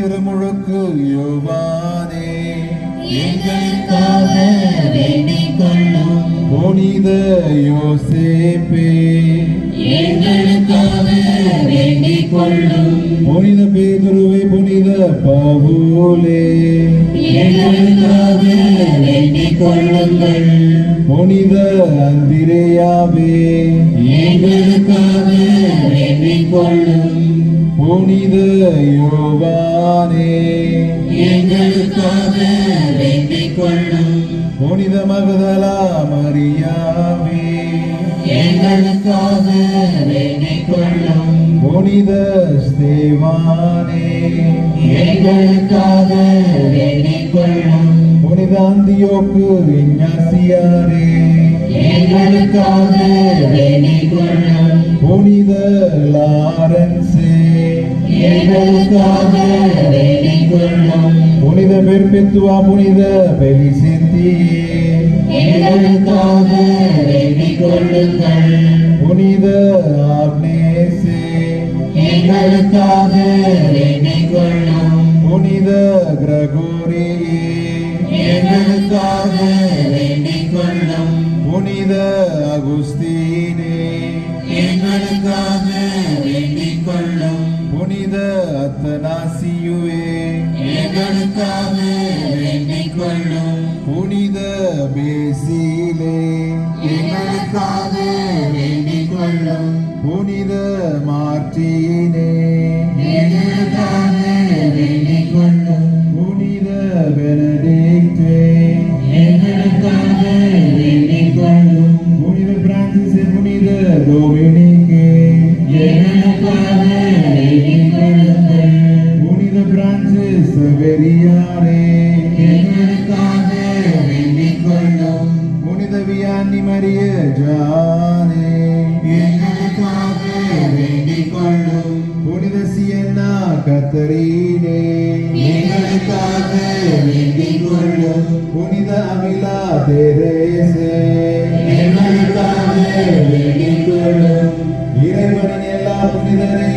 திருமுழுக்கு யோவானே. எங்களுக்காக வேண்டிக் கொள்ளும் புனித யோசேப்பே. எங்களுக்காக வேண்டிக் கொள்ளும் புனித பேதுருவை புனித பவுலே. எங்களுக்காக வேண்டிக் கொள்ளுங்கள். புனித அந்திரேயாவே. எங்களுக்காக வேண்டிக் கொள்ளும் புனித யோவானே. எங்களுக்காக வேண்டிக் கொள்ளும். புனித மகதலா மரியாவே எங்களுக்காக வேண்டிக் கொள்ளும். புனித ஸ்தேவானே. எங்களுக்காக வேண்டிக் கொள்ளும். புனித அந்தியோக்கு விஞ்ஞாசியாரே. எங்களுக்காக வேண்டிக் கொள்ளும். புனித கொள்ளும் புனித பெர்பெத்துவா புனித பெலிசிந்தியே எங்களுக்காக புனித ஆக்னேசே. எங்களுக்காக புனித கிரகோரி. எங்களுக்காக புனித அகுஸ்தீனே. எங்களுக்காக அத்தனாசியுவே எங்களுக்காக வேண்டிக் கொள்ளும் புனித பேசிலே எங்களுக்காக வேண்டிக் கொள்ளும் புனித மார்டினே சவேரியாரே எங்களுக்காக வேண்டிக் கொள்ளும் புனித வியானி மரிய ஜானே எங்களுக்காக வேண்டிக் கொள்ளும் புனித சியன்னா கத்தரீனே எங்களுக்காக வேண்டிக் கொள்ளும் புனித அமிலா தெரேசே எங்களுக்காக வேண்டிக் கொள்ளும் இறைவனின் எல்லா புனிதரே